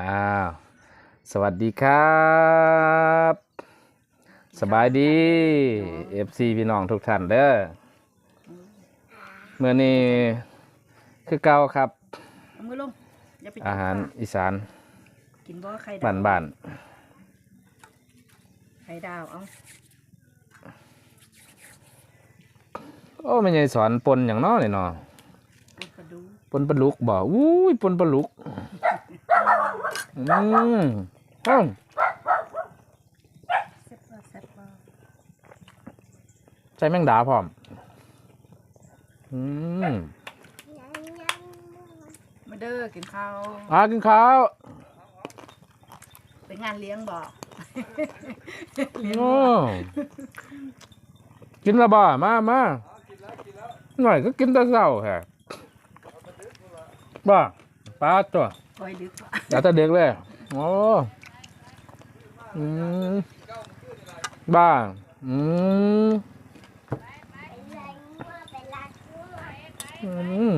อ้าวสวัสดีครับสบายดี FC พี่น้องทุกท่านเด้อเมื่อนี้คือเก่าครับเอามือลงอย่าไปจับอาหารปกอีสานกินบ่ไข่ดาบ้าวนบ้านไข่ดาวเอาๆโอ้ไม่ใช่สอนปนอย่างน้อนี่เนาะลูกกระดูกปนปลาลุกบ่อุ้ยปนปลาลุก อืมอ้าวแซ่บบ่แซ่บบ่ใช้แมงดาพร้อม อืมมาเด้อกินข้าวอ่ากินข้าวไปงานเลี้ยงบ่โอ้กินและบ่มามาหน่อยก็กินแต่เช้าแฮะบ้าปลาตัว คอยดึกบ่อย่าแต่เด็กเลยโอ้อืมบ้าอืมอืม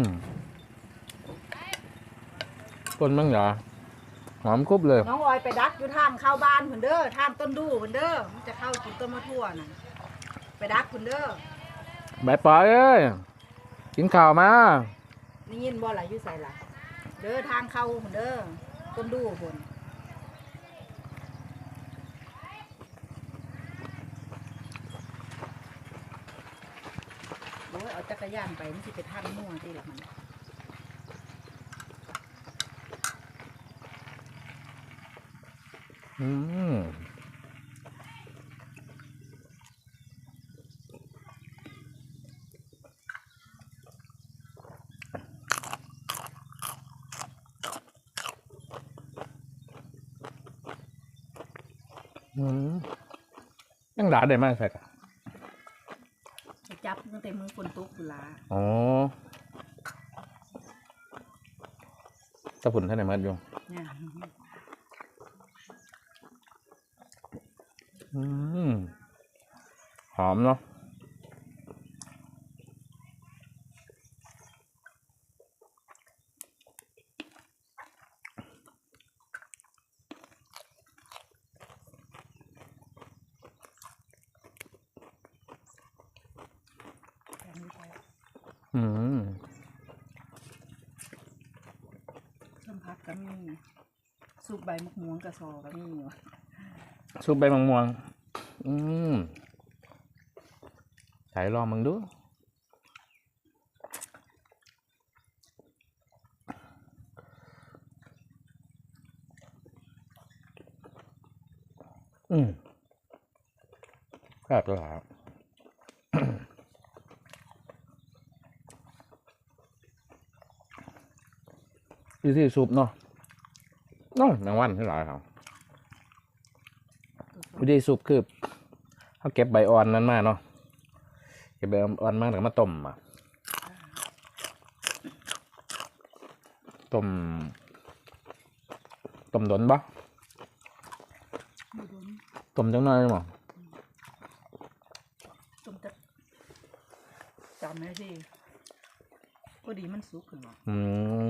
ต้นมังเหรอหอมกรุบเลย น้องออยไปดักอยู่ทางเข้าบ้านเพิ่นเด้อทางต้นดูเพิ่นเด้อมันจะเข้ากินต้นมะทั่วน่ะไปดักเพิ่นเด้อใบปลายเอ้ยกินข้าวมานี่ยินบ่ล่ะอยู่ไสล่ะเด้อทางเข้าเพิ่นเด้อต้นดูเพิ่นโอ้ยเอาจักรยานไปนี่สิไปท่านมั่วติล่ะมันอืม ยังด่าได้มากใช่กะไปจับตั้งแต่มือฝนตกอยู่ละอ๋อตะผุนท่านไหนมาอยู่เนี่ยอืมหอมเนาะ อืมส้มพักก็มีสุกใบมะม่วงกระซอก็มีอยู่ซุปใบมะม่วง อืมใส่ลองมึงดู อืมแซ่บเลยครับ วิธีซุปเนาะเน้องแมงวันที่หลายครับวิธีซุปคือเขาเก็บใบอ่อนนั้นมาเนาะเก็บใบอ่อนมาแล้วก็มาต้มอะต้มต้มดนปะบ่โดนต้มจังหน่อยมั้งต้มจะจำได้สิพอดีมันสุกขึ้นมาอืม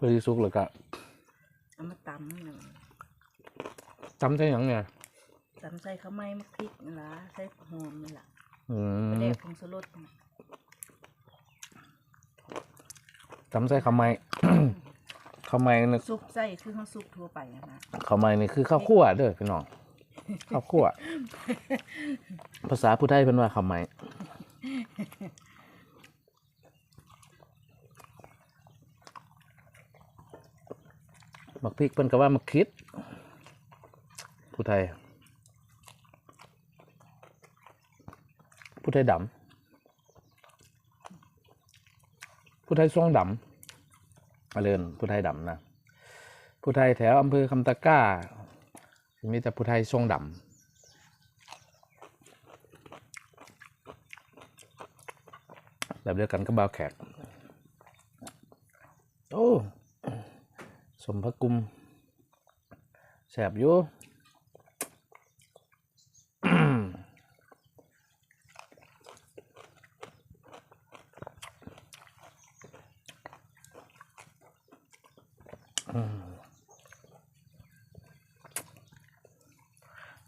วิธีซุปเลยก็เอามาตำนี่นะจำใช่หยังเนี่ยตำใส่ข้าวไม้มะพริกนี่ละใส่หอมนี่ละอืไปมแดกผงสลดน่ะจำใส่ข้าวไม้ ข้าวไม้นี่ซุปใส่คือข้าวซุปทั่วไปอะนะข้าวไม้นี่คือข้าวคั่วเด้อพี่น้องข้าวคั่ว ภาษาผู้ไทยเป็นว่าข้าวไม้ มักพริกเป็นก็ว่ามักคิด ผู้ไทย ผู้ไทยดำผู้ไทยทรงดำมาเรินผู้ไทยดำนะผู้ไทยแถวอำเภอคำตะก้า มีแต่ผู้ไทยทรงดำแบบเดียวกันก็บาวแขก โอ้ สมพระกุมแสบอยู่อืม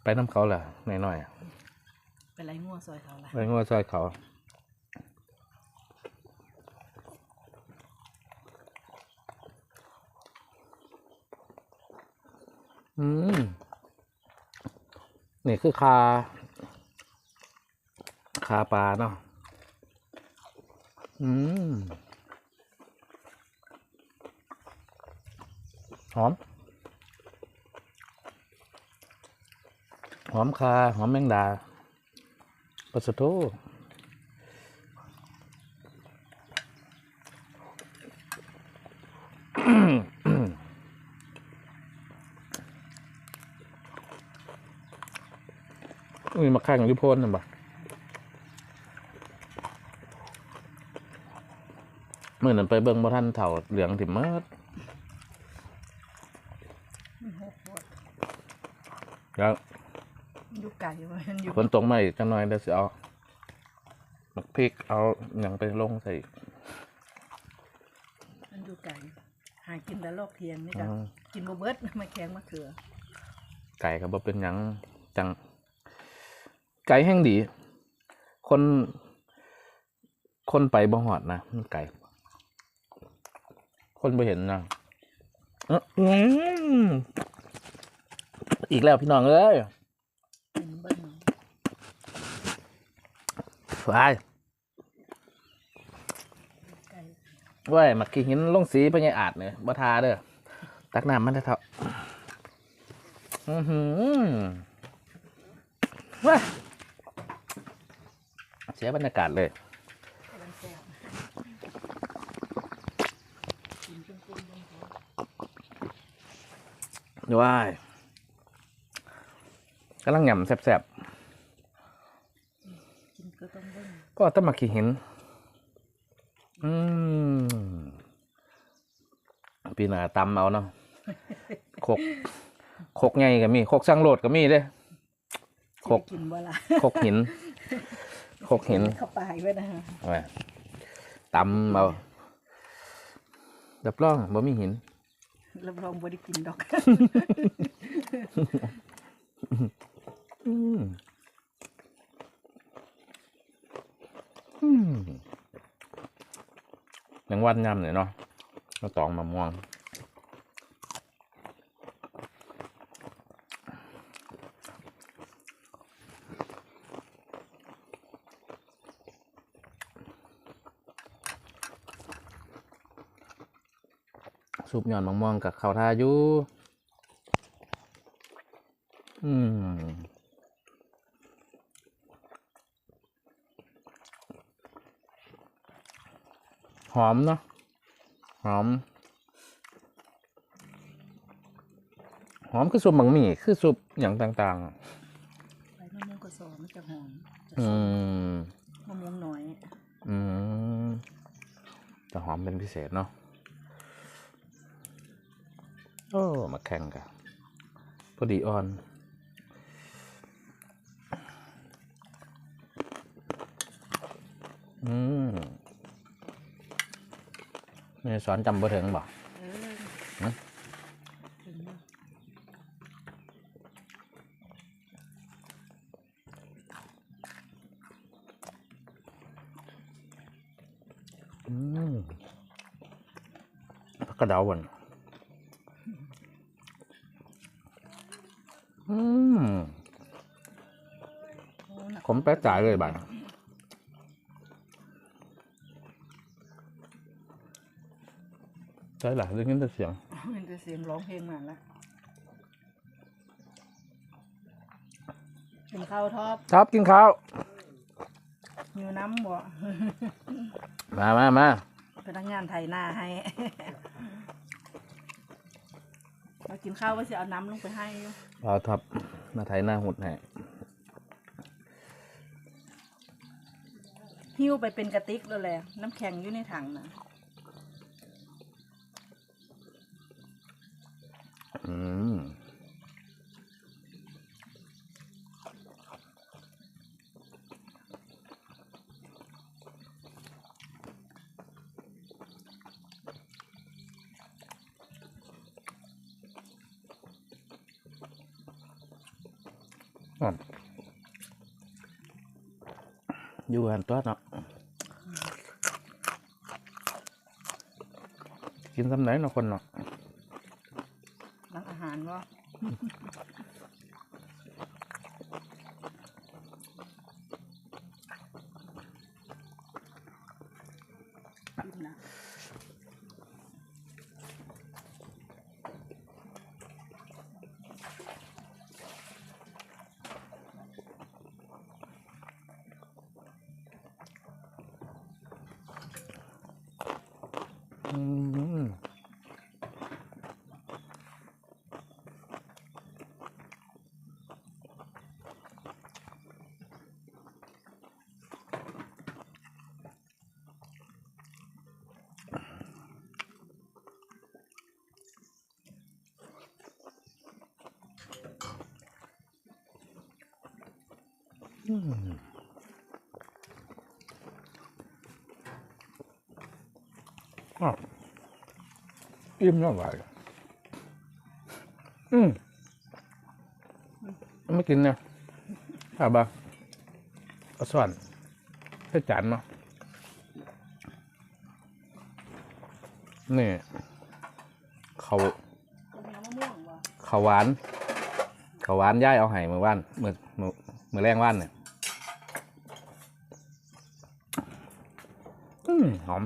ไปน้ำเขาแหละหน่อยๆอะเป็นไรงัวซอยเขาล่ะไปงัวซอยเขา อืม นี่คือคา คาปลาเนาะ อืม หอม หอมคา หอมแมงดาปลาสโท มีมาข้างยุพนนะบ่เมื่อนั้นไปเบิ่งบ่ทันเถ่าเหลืองถิ่มเมิดมันหกปวดแล้วมันอยู่ไกลมันอยู่ฝนตกมาอีกจังหน่อยเดี๋ยวสิเอามักพริกเอาอย่างไปลงใส่อีกมันอยู่ไกลหากินแต่โลกเทียนนี่อืจ้ะมกินบ่เบิดมาแข็งมาเขือ ไก่ก็บ่เป็นหยังจัง ไก่แห้งดี คน คนไปบ่หอดนะมันไก่คนไปเห็นนะอืมอีกแล้วพี่น้องเอ้ยกินเบิ้งวายไก่เว้ยมักกี้หินลงสีไปยังอาดเนี่ยบ่ทาเด้อตักน้ำมันได้เท่าอือหือเว้ย เสียบรรยากาศเลยกำลังแซ่บกินจนกุ้งลงเขาว้ายกำลังหย่ำแสบกินก็ต้องเบิ้งๆก็ต้องมาขี่หิน อืมปีหน้าตำเอาเนาะโคกโคกไงก็มีโคกช่างโลดก็มีเด้ครบสิได้กินบ่ล่ะโคกหิน โคกหินเข้าปากไว้นะฮะเอาไว้ตำเอาดับร่องบ่มีหินรับรองบ่ได้กินดอกอืมอืมยังวันยำเนี่ยเนาะมาตองมะม่วง ซุปหย่อนมะม่วงกับข้าวทาอยู่อืมหอมเนาะหอม หอมคือซุปบังหมี่คือซุปอย่างต่างใบมะม่วงกระสอมันจะหอมจะๆอืมมะม่วงน้อย อืมจะหอมเป็นพิเศษเนาะ โอ้ มาแข่งกันพอดีอ่อนอืมนี่สอนจำบ่ถึงบ่เออฮะถึงอยู่อืมผักกระเดาวัน อ้หนักผมแป๊ะจ่ายเลยบ้านใช่หรอได้ยินแต่เสียงเป็นแต่เสียงร้องเพลงมาแล้วกินข้าวทอดครับกินข้าวมีน้ำบ่ มามามาพนักงานไทยหน้าให้มากินข้าวว่าจะเอาน้ำลงไปให้อยู่เอาทับหน้าไทยหน้าหุดให้ หิ้วไปเป็นกระติกแล้วแหละน้ำแข็งอยู่ในถังนะอืมอยู่กันตัวเนาะ กินสำไหนเนาะคนเนาะ อืมอะอิ่มแล้วไหวอืมไม่กินเนี่ยถ้าบ้าก็ส่วนให้จานเนาะนี่เขาเขาหวานเขาหวานย่ายเอาให้มือว่านมือมือมือแรงว่านเนี่ย อืมหอม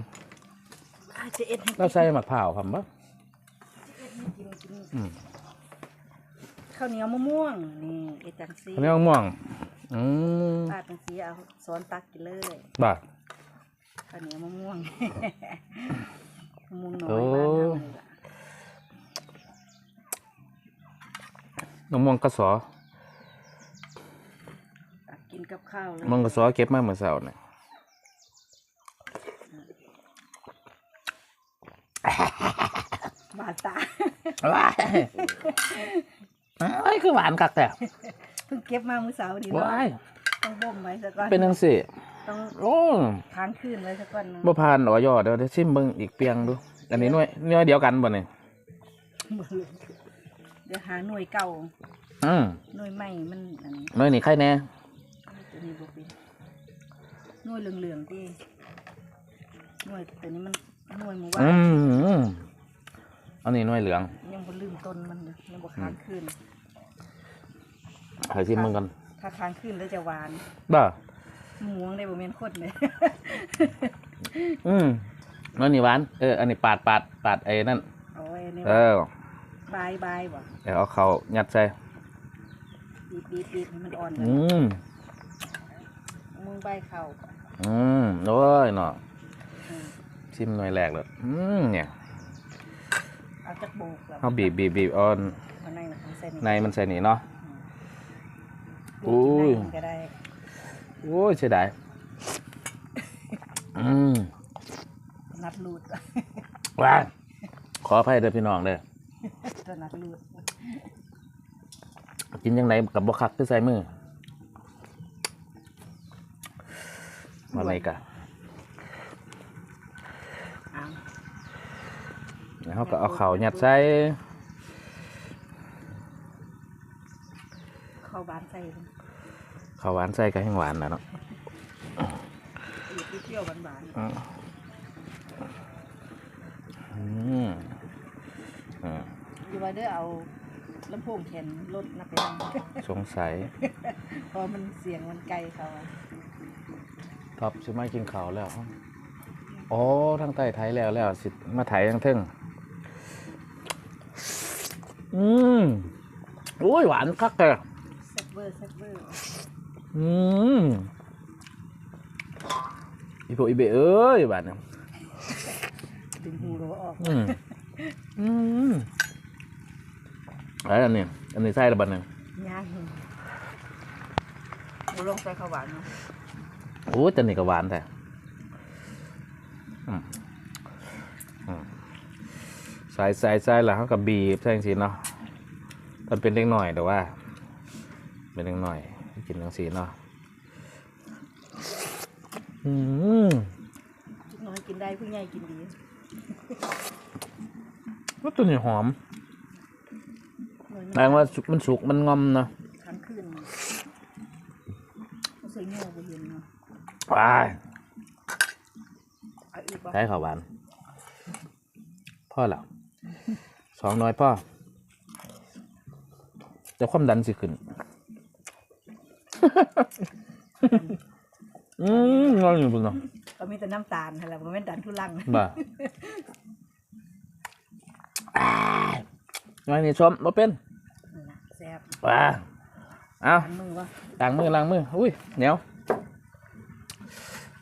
อาจจะเอ็ดให้เราใส่มะพร้าวครับบ่กินกินอืมข้าวเหนียวมะม่วงนี่เอ็ดจังซีอันนี้มะม่วง อืมปาดจังซีเอาซ้อนตักกินเลยบ่า ข้าวเหนียวมะม่วงมะม่วงน้อยโอ้บ้านเราเลยล่ะมะม่วงกระสอตักกินกับข้าวเลยมะม่วงกระสอเก็บมาเมื่อเช้าเนี่ย บาดตาว้ายเอ้ยคือหวานกักแต่เพิ่งเก็บมามื้อเสาร์นี่เนาะว้ายต้องบ่มไว้ซะก่อนเป็นจังซี่ต้องโอ้ค้างคืนไว้ซะก่อนเนาะบ่ผ่านหรอยอเดี๋ยวได้ชิมเบิ่งอีกเปียงดู อันนี้หน่วยหน่วยเดียวกันบ่เนี่ยเดี๋ยวหาหน่วยเก่าอืมหน่วยใหม่มันอันนี้หน่วยนี้ใครแน่ตัวนี้บ่เป็นหน่วยเหลืองๆที่หน่วยตัวนี้มัน หน่วยหมู่บ้าอืนมอันนี้หน่วยเหลืองยังบ่ลืมต้นมันเลยยังบ่ค้างคืนให้ชิมเบิ่งกันถ้าค้างคืนแล้วจะหวานบ่าหมูได้บ่แม่นคนเลย อืมหน่วยนี้หวาน เออ อันนี้ปาดปาดปาดไอ้นั่นเอาไว้ในเออ บายบายบ่เดี๋ยวเอาเข้ายัดใส่ บีบบีบบีบให้มันอ่อนเลอืยมมึงใบเข้าอืมโอ้ยเนาะอืม ชิมหน่วยแรกเลยอืมเนี่ยเอาจักโบกแล้วเขาบีบบีบบีบเออนมาในนะคะใส่ในมันใส่นี่เนาะโอ้ยอุ้ยก็ได้โอ้ยเสียดายอืมนัดรูดว้ายขออภัยเด้อพี่น้องเด้อจะนัดรูดกินยังไงกับบคักที่ใส่มือมาไหนกะ อ้าว แล้วเขาก็เอาเข่าวยัดใส่เข้าบ้านใส่เลยข้าวหวานใส่ก็แห้งหวานนะเนาะอยู่ที่เที่ยวบ้านอืมอืมอืมๆอยู่ว่าเด้อเอาลำโพงแขนรถนับไปนั่งสงสัยเพราะมันเสียงมันไกลเขาอะท็อปสิมากินข้าวแล้วโอ้ทางใต้ไทยแล้วแล้วสิมาไทยทางเทิง อืมโอ้ยหวานคักแต่แซ่บเวอร์แซ่บเวอร์อืมอีโปอีเบเอ้ยบาดเนี่ยดึงหูเราออกอืมอืมอะไรอันนี้อันนี้ใส่ระบัดเนี่ยย่างบุลงใส่ข้าวหวานเนาะโอ้ยจันนี่ก็หวานแต่อืมอืม สายสายสายแล้วเขากับบีบแท่งสีเนาะมันเป็นเล็กหน่อยแต่ว่า เป็นเล็กหน่อย กินทั้งสีเนาะอืมน้อยกินได้ผู้ใหญ่กินดีว่าตัวนี้หอมแปลว่าสุกมันสุกมันงอมเนาะทั้งคืนสวยงามไปเห็นเนาะไปใช้ข้าวหวานพ่อเหรอ สองน้อยพ่อจะความดันสิขึ้น อืมงอนอยู่พุ่นเนาะก็มีแต่น้ำตาลนั่นแหละบ่แม่นดันทุลังบ่าอ้ายน้อยนี่ชมมาเป็นนี่นะแซ่บว้าเอาอันมือวะล้างมือล้างมือ อุ้ยเหนียว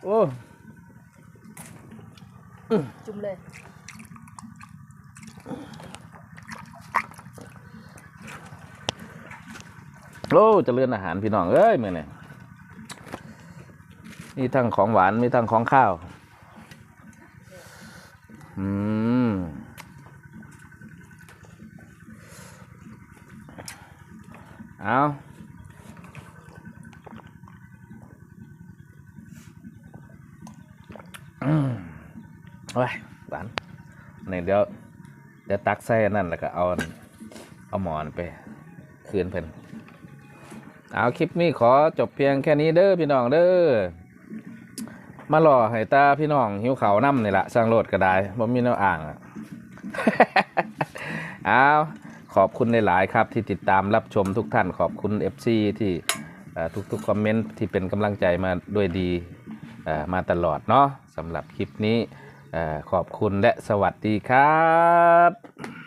โอ้จุ่มเลย โอ้จะเลื่อนอาหารพี่น้องเอ้ยมื่อนี่มีทั้งของหวานมีทั้งของข้าว อืมเอาอืมโอ้ยหวานนี่เดี๋ยวเดี๋ยวตักใส่นั่นแล้วก็เอาเอาหมอนไป คืนเพิ่น เอาคลิปนี้ขอจบเพียงแค่นี้เด้อพี่น้องเด้อมาหล่อให้ตาพี่น้องหิวเขาวน้ำนี่แหละสร้างโลดก็ได้บ่มีแนวอ่างอะเอาขอบคุณหลายๆครับ ที่ติดตามรับชมทุกท่านขอบคุณ FC ที่ทุกๆคอมเมนต์ที่เป็นกำลังใจมาด้วยดีมาตลอดเนาะสำหรับคลิปนี้ขอบคุณและสวัสดีครับ